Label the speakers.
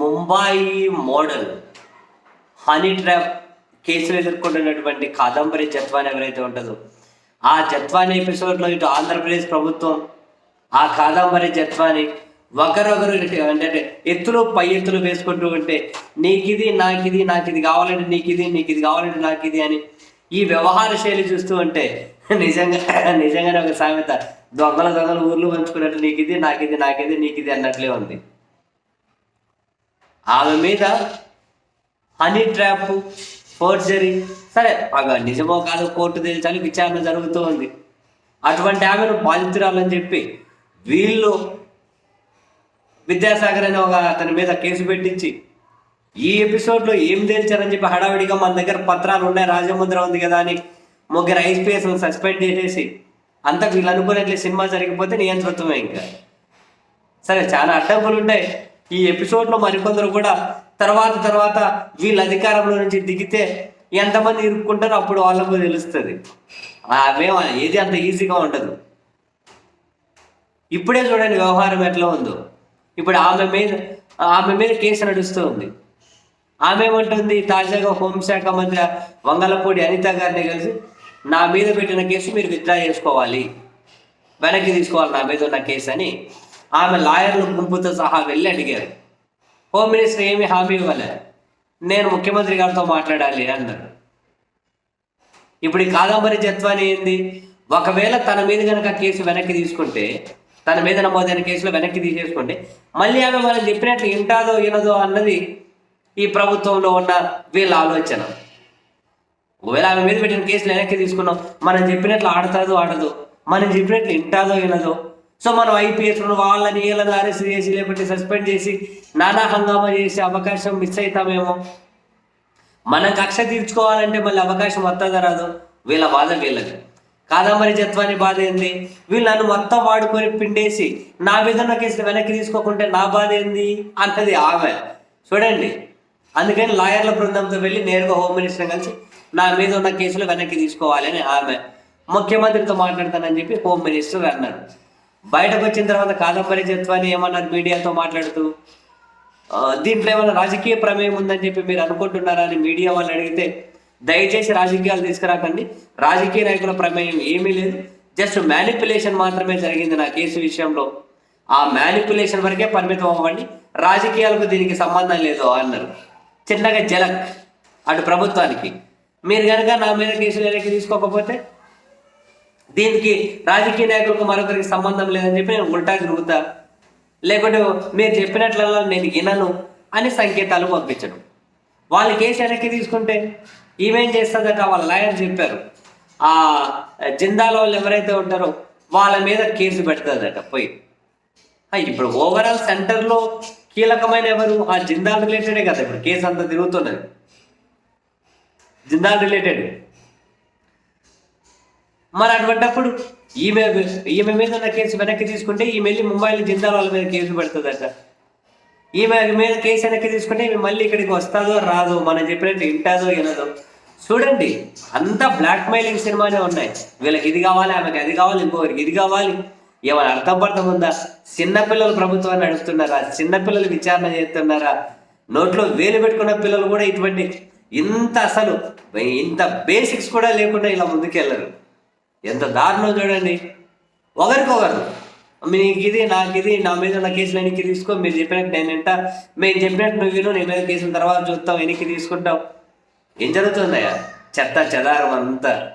Speaker 1: Mumbai model. Honey trap కేసులు ఎదుర్కొంటున్నటువంటి కాదంబరి జత్వాన్ ఎవరైతే ఉంటుందో. ఆ జత్వాని ఎపిసోడ్లో ఇటు ఆంధ్రప్రదేశ్ ప్రభుత్వం ఆ కాదంబరి జత్వాని ఒకరొకరు అంటే ఎత్తులు పై ఎత్తులు వేసుకుంటూ ఉంటే నీకిది నాకిది నాకు ఇది కావాలంటే నీకిది నీకు ఇది కావాలంటే నాకు ఇది అని ఈ వ్యవహార శైలి చూస్తూ ఉంటే నిజంగా నిజంగానే ఒక సామెత దొంగల దొంగల ఊర్లు పంచుకున్నట్టు నీకిది నాకిది నాకిది నీకిది అన్నట్లే ఉంది. ఆమె మీద హనీ ట్రాప్ ఫోర్జరీ సరే అగ నిజమో కాదు కోర్టు తేల్చాలి విచారణ జరుగుతూ ఉంది అటువంటి ఆమెను బాధితురాలని చెప్పి వీళ్ళు విద్యాసాగర్ అనే ఒక అతని మీద కేసు పెట్టించి ఈ ఎపిసోడ్లో ఏం తేల్చారని చెప్పి హడావిడిగా మన దగ్గర పత్రాలు ఉన్నాయి రాజముద్ర ఉంది కదా అని ముగ్గురు ఐపీఎస్ సస్పెండ్ చేసేసి అంతా వీళ్ళు అనుకునేట్లే సినిమా జరిగిపోతే నియంత్రితమే ఇంకా. సరే చాలా అడ్డంకులు ఉంటాయి ఈ ఎపిసోడ్లో మరికొందరు కూడా తర్వాత తర్వాత వీళ్ళ అధికారంలో నుంచి దిగితే ఎంతమంది ఇరుక్కుంటారో అప్పుడు వాళ్ళకు తెలుస్తుంది. మేము ఏది అంత ఈజీగా ఉండదు. ఇప్పుడే చూడండి వ్యవహారం ఎట్లా ఉందో. ఇప్పుడు ఆమె మీద ఆమె మీద కేసు నడుస్తూ ఉంది. ఆమె ఏమంటుంది? తాజాగా హోంశాఖ మంత్రి వంగలపూడి అనిత గారిని కలిసి నా మీద పెట్టిన కేసు మీరు విత్డ్రా చేసుకోవాలి. వెనక్కి తీసుకోవాలి నా మీద ఉన్న కేసు అని ఆమె లాయర్ల గుంపుతో సహా వెళ్ళి అడిగారు. హోమ్ మినిస్టర్ ఏమి హామీ ఇవ్వలే. నేను ముఖ్యమంత్రి గారితో మాట్లాడాలి అన్నారు. ఇప్పుడు ఈ కాదంబరి జత్వాని ఏంది? ఒకవేళ తన మీద కనుక కేసు వెనక్కి తీసుకుంటే తన మీద నమోదైన కేసులో వెనక్కి తీసేసుకుంటే మళ్ళీ ఆమె మనం చెప్పినట్లు వింటాదో వినదో అన్నది ఈ ప్రభుత్వంలో ఉన్న వీళ్ళ ఆలోచన. ఒకవేళ ఆమె మీద పెట్టిన కేసులు వెనక్కి తీసుకున్నాం మనం చెప్పినట్లు ఆడతాదో ఆడదు మనం చెప్పినట్లు వింటాదో వినదో సో మనం ఐపీఎస్ వాళ్ళని వీళ్ళని అరెస్ట్ చేసి లేకుంటే సస్పెండ్ చేసి నానా హంగామా చేసే అవకాశం మిస్ అవుతామేమో మనం కక్ష తీర్చుకోవాలంటే మళ్ళీ అవకాశం వస్తుందా రాదు? వీళ్ళ బాధ వీళ్ళకి కాదంబరి జత్వాన్ని బాధ ఏంది? వీళ్ళు నన్ను మొత్తం వాడుకొని పిండేసి నా మీద ఉన్న కేసులు వెనక్కి తీసుకోకుంటే నా బాధ ఏంది? అన్నది ఆమె. చూడండి. అందుకని లాయర్ల బృందంతో వెళ్ళి నేరుగా హోమ్ మినిస్టర్ కలిసి నా మీద ఉన్న కేసులు వెనక్కి తీసుకోవాలి అని ఆమె ముఖ్యమంత్రితో మాట్లాడతానని చెప్పి హోమ్ మినిస్టర్ అన్నారు. బయటకు వచ్చిన తర్వాత కాదంబరి జత్వాని ఏమన్నారు మీడియాతో మాట్లాడుతూ? దీంట్లో ఏమైనా రాజకీయ ప్రమేయం ఉందని చెప్పి మీరు అనుకుంటున్నారా అని మీడియా వాళ్ళు అడిగితే దయచేసి రాజకీయాలు తీసుకురాకండి. రాజకీయ నాయకుల ప్రమేయం ఏమీ లేదు. జస్ట్ మ్యానిపులేషన్ మాత్రమే జరిగింది నా కేసు విషయంలో. ఆ మ్యానిపులేషన్ వరకే పరిమితం అవ్వండి. రాజకీయాలకు దీనికి సంబంధం లేదు అన్నారు. చిన్నగా జలక్ అటు ప్రభుత్వానికి. మీరు కనుక నా మీద కేసులు వెనక్కి తీసుకోకపోతే దీనికి రాజకీయ నాయకులకు మరొకరికి సంబంధం లేదని చెప్పి నేను ఉల్టా తిరుగుతా. లేకుంటే మీరు చెప్పినట్లలో నేను వినను అని సంకేతాలు పంపించడం వాళ్ళు కేసు వెనక్కి తీసుకుంటే ఈమెం చేస్తుందట వాళ్ళ లాయర్ చెప్పారు. ఆ జిందాలో వాళ్ళు ఎవరైతే ఉంటారో వాళ్ళ మీద కేసు పెడుతుందట పోయి. ఇప్పుడు ఓవరాల్ సెంటర్లో కీలకమైన ఎవరు? ఆ జిందాల్ రిలేటెడే కదా ఇప్పుడు కేసు అంతా తిరుగుతున్నది. జిందాల్ రిలేటెడ్ మరి అటువంటప్పుడు ఈమె ఈమె మీద ఉన్న కేసు వెనక్కి తీసుకుంటే ఈమె వెళ్ళి ముంబైలో జిందాల్ వాళ్ళ మీద కేసు పెడుతుందట. ఈమె మీద కేసు వెనక్కి తీసుకుంటే ఈమె మళ్ళీ ఇక్కడికి వస్తాదో రాదో మనం చెప్పినట్టు వింటాదో వినదో. చూడండి అంతా బ్లాక్ మెయిలింగ్ సినిమానే ఉన్నాయి. వీళ్ళకి ఇది కావాలి ఆమెకి అది కావాలి ఇంకొకరికి ఇది కావాలి. ఏమైనా అర్థం పడతాం ఉందా? చిన్నపిల్లలు ప్రభుత్వాన్ని నడుపుతున్నారా చిన్నపిల్లలు విచారణ చేస్తున్నారా? నోట్లో వేలు పెట్టుకున్న పిల్లలు కూడా ఇటువంటి ఇంత అసలు ఇంత బేసిక్స్ కూడా లేకుండా ఇలా ముందుకెళ్ళరు. ఎంత దారుణం చూడండి. ఒకరికొకరు. మీకు ఇది నాకు ఇది నా మీద ఉన్న కేసులు వెనక్కి తీసుకో. మీరు చెప్పినట్టు నేను వింటా. మేము చెప్పినట్టు నువ్వు విను నీ మీద కేసుల తర్వాత చూస్తాం వెనక్కి తీసుకుంటాం. ఏం జరుగుతుందయ్యా? చెత్త చెదారం అంతా.